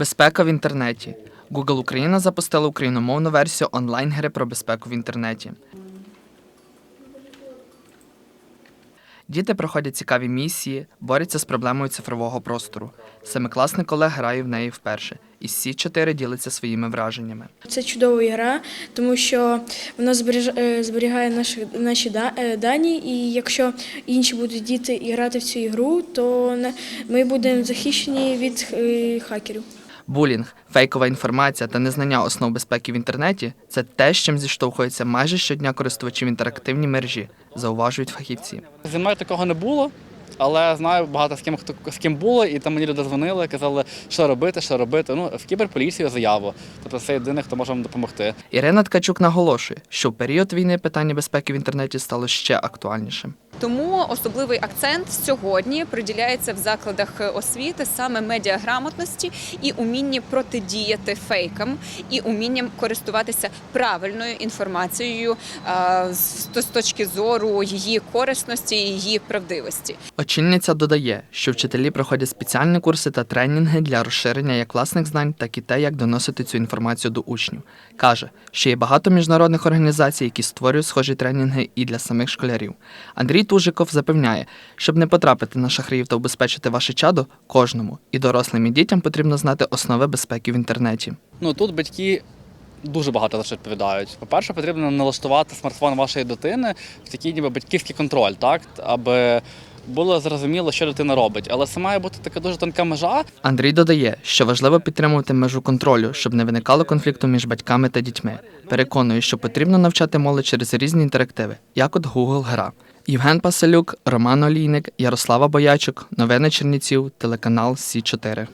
Безпека в інтернеті. Google Україна запустила україномовну версію онлайн-гри про безпеку в інтернеті. Діти проходять цікаві місії, борються з проблемою цифрового простору. Семикласник Олег грає в неї вперше, і всі чотири діляться своїми враженнями. Це чудова гра, тому що вона е, зберігає наші, наші е, дані, і якщо інші будуть діти грати в цю ігру, то ми будемо захищені від е, хакерів. Булінг, фейкова інформація та незнання основ безпеки в інтернеті це те, з чим зіштовхуються майже щодня користувачі в інтерактивній мережі, зауважують фахівці. Зі мною такого не було, але знаю багато з ким хто з ким було, і там мені люди дзвонили, казали, що робити, що робити. Ну, в кіберполіцію заяву. Тобто це єдине, хто може вам допомогти. Ірина Ткачук наголошує, що в період війни питання безпеки в інтернеті стало ще актуальнішим. Тому особливий акцент сьогодні приділяється в закладах освіти саме медіаграмотності і умінні протидіяти фейкам, і умінням користуватися правильною інформацією з з точки зору її корисності і її правдивості. Очільниця додає, що вчителі проходять спеціальні курси та тренінги для розширення як власних знань, так і те, як доносити цю інформацію до учнів. Каже, що є багато міжнародних організацій, які створюють схожі тренінги і для самих школярів. Андрій Тужиков запевняє, щоб не потрапити на шахраїв та убезпечити ваше чадо кожному, і дорослим і дітям потрібно знати основи безпеки в інтернеті. Ну тут батьки дуже багато що відповідають. По-перше, потрібно налаштувати смартфон вашої дитини в такий ніби батьківський контроль, так аби було зрозуміло, що дитина робить. Але це має бути така дуже тонка межа, Андрій додає, що важливо підтримувати межу контролю, щоб не виникало конфлікту між батьками та дітьми. Переконує, що потрібно навчати молодь через різні інтерактиви, як от Google Гра. Євген Паселюк, Роман Олійник, Ярослава Боячук, Новини Черніців, телеканал Сі 4